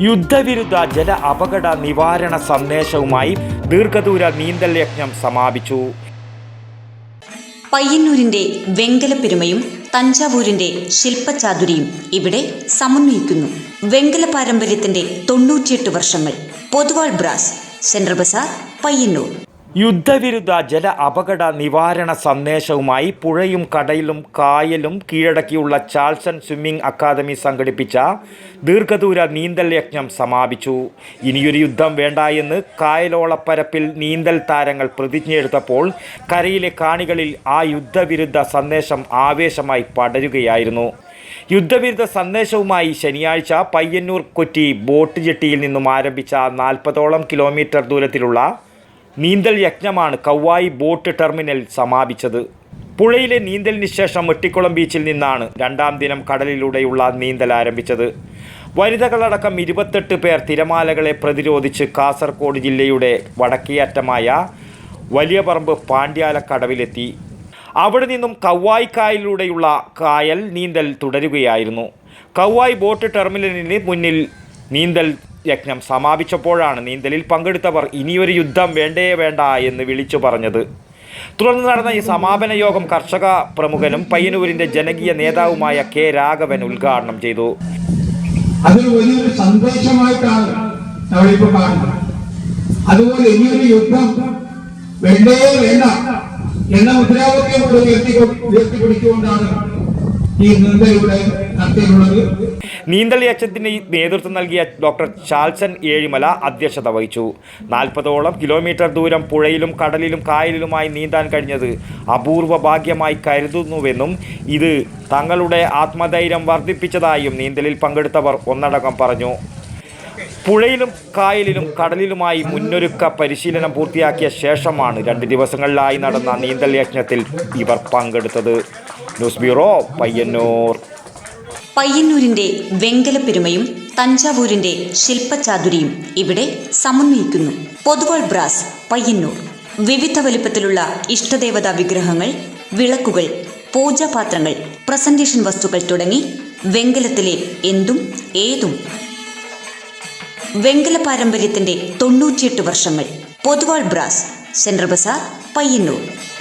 യുദ്ധവിരുദ്ധ ജല അപകട നിവാരണ സന്ദേശവുമായി ദീർഘദൂര നീന്തൽ യജ്ഞം സമാപിച്ചു. പയ്യന്നൂരിന്റെ വെങ്കലപ്പെരുമയും തഞ്ചാവൂരിന്റെ ശില്പചാതുരിയും ഇവിടെ സമന്വയിക്കുന്നു. വെങ്കല പാരമ്പര്യത്തിന്റെ തൊണ്ണൂറ്റിയെട്ട് വർഷങ്ങൾ. Poduval brass central bazaar Payyanur. യുദ്ധവിരുദ്ധ ജല അപകട നിവാരണ സന്ദേശവുമായി പുഴയും കടയിലും കായലും കീഴടക്കിയുള്ള ചാൾസൺ സ്വിമ്മിംഗ് അക്കാദമി സംഘടിപ്പിച്ച ദീർഘദൂര നീന്തൽ യജ്ഞം സമാപിച്ചു. ഇനിയൊരു യുദ്ധം വേണ്ട എന്ന് കായലോളപ്പരപ്പിൽ നീന്തൽ താരങ്ങൾ പ്രതിജ്ഞയെടുത്തപ്പോൾ കരയിലെ കാണികളിൽ ആ യുദ്ധവിരുദ്ധ സന്ദേശം ആവേശമായി പടരുകയായിരുന്നു. യുദ്ധവിരുദ്ധ സന്ദേശവുമായി ശനിയാഴ്ച പയ്യന്നൂർ കൊറ്റി ബോട്ട് ജെട്ടിയിൽ നിന്നും ആരംഭിച്ച നാൽപ്പതോളം കിലോമീറ്റർ ദൂരത്തിലുള്ള നീന്തൽ യജ്ഞമാണ് കൗവായി ബോട്ട് ടെർമിനൽ സമാപിച്ചത്. പുഴയിലെ നീന്തലിന് ശേഷം വെട്ടിക്കുളം ബീച്ചിൽ നിന്നാണ് രണ്ടാം ദിനം കടലിലൂടെയുള്ള നീന്തൽ ആരംഭിച്ചത്. വനിതകളടക്കം ഇരുപത്തെട്ട് പേർ തിരമാലകളെ പ്രതിരോധിച്ച് കാസർഗോഡ് ജില്ലയുടെ വടക്കേയറ്റമായ വലിയ പറമ്പ് പാണ്ഡ്യാലക്കടവിലെത്തി. അവിടെ നിന്നും കൗവായി കായൽ നീന്തൽ തുടരുകയായിരുന്നു. കവ്വായി ബോട്ട് ടെർമിനലിന് മുന്നിൽ നീന്തൽ യജ്ഞം സമാപിച്ചപ്പോഴാണ് നീന്തലിൽ പങ്കെടുത്തവർ ഇനിയൊരു യുദ്ധം വേണ്ടേ വേണ്ട എന്ന് വിളിച്ചു പറഞ്ഞത്. തുടർന്ന് നടന്ന ഈ സമാപന യോഗം കർഷക പ്രമുഖനും പയ്യന്നൂരിന്റെ ജനകീയ നേതാവുമായ കെ രാഘവൻ ഉദ്ഘാടനം ചെയ്തു. അതൊരു വലിയൊരു സന്ദേശമായിട്ടാണ് നമ്മളിപ്പോ കാണുന്നത്. അതുപോലെ ഇനിയൊരു യുദ്ധം വേണ്ടേ വേണ്ട എന്ന മുദ്രാവാക്യം ഉയർത്തി ഉയർത്തിപ്പിടിച്ചുകൊണ്ടാണ് നീന്തൽ യജ്ഞത്തിന് നേതൃത്വം നൽകിയ ഡോക്ടർ ചാൾസൺ ഏഴിമല അധ്യക്ഷത വഹിച്ചു. നാൽപ്പതോളം കിലോമീറ്റർ ദൂരം പുഴയിലും കടലിലും കായലിലുമായി നീന്താൻ കഴിഞ്ഞത് അപൂർവ ഭാഗ്യമായി കരുതുന്നുവെന്നും ഇത് തങ്ങളുടെ ആത്മധൈര്യം വർദ്ധിപ്പിച്ചതായും നീന്തലിൽ പങ്കെടുത്തവർ ഒന്നടങ്കം പറഞ്ഞു. പുഴയിലും കായലിലും കടലിലുമായി മുന്നൊരുക്ക പരിശീലനം പൂർത്തിയാക്കിയ ശേഷമാണ് രണ്ട് ദിവസങ്ങളിലായി നടന്ന നീന്തൽ യജ്ഞത്തിൽ ഇവർ പങ്കെടുത്തത്. ന്യൂസ് ബ്യൂറോ പയ്യന്നൂർ പയ്യന്നൂരിന്റെ വെങ്കലപ്പെരുമയും തഞ്ചാവൂരിന്റെ ശില്പചാതുരിയും ഇവിടെ സമന്വയിക്കുന്നു. പൊതുവാൾ ബ്രാസ് പയ്യന്നൂർ. വിവിധ വലിപ്പത്തിലുള്ള ഇഷ്ടദേവതാ വിഗ്രഹങ്ങൾ വിളക്കുകൾ പൂജാപാത്രങ്ങൾ പ്രസന്റേഷൻ വസ്തുക്കൾ തുടങ്ങി വെങ്കലത്തിലെ എന്തും ഏതും. വെങ്കല പാരമ്പര്യത്തിന്റെ തൊണ്ണൂറ്റിയെട്ട് വർഷങ്ങൾ. Poduval brass central bazaar Payyanur.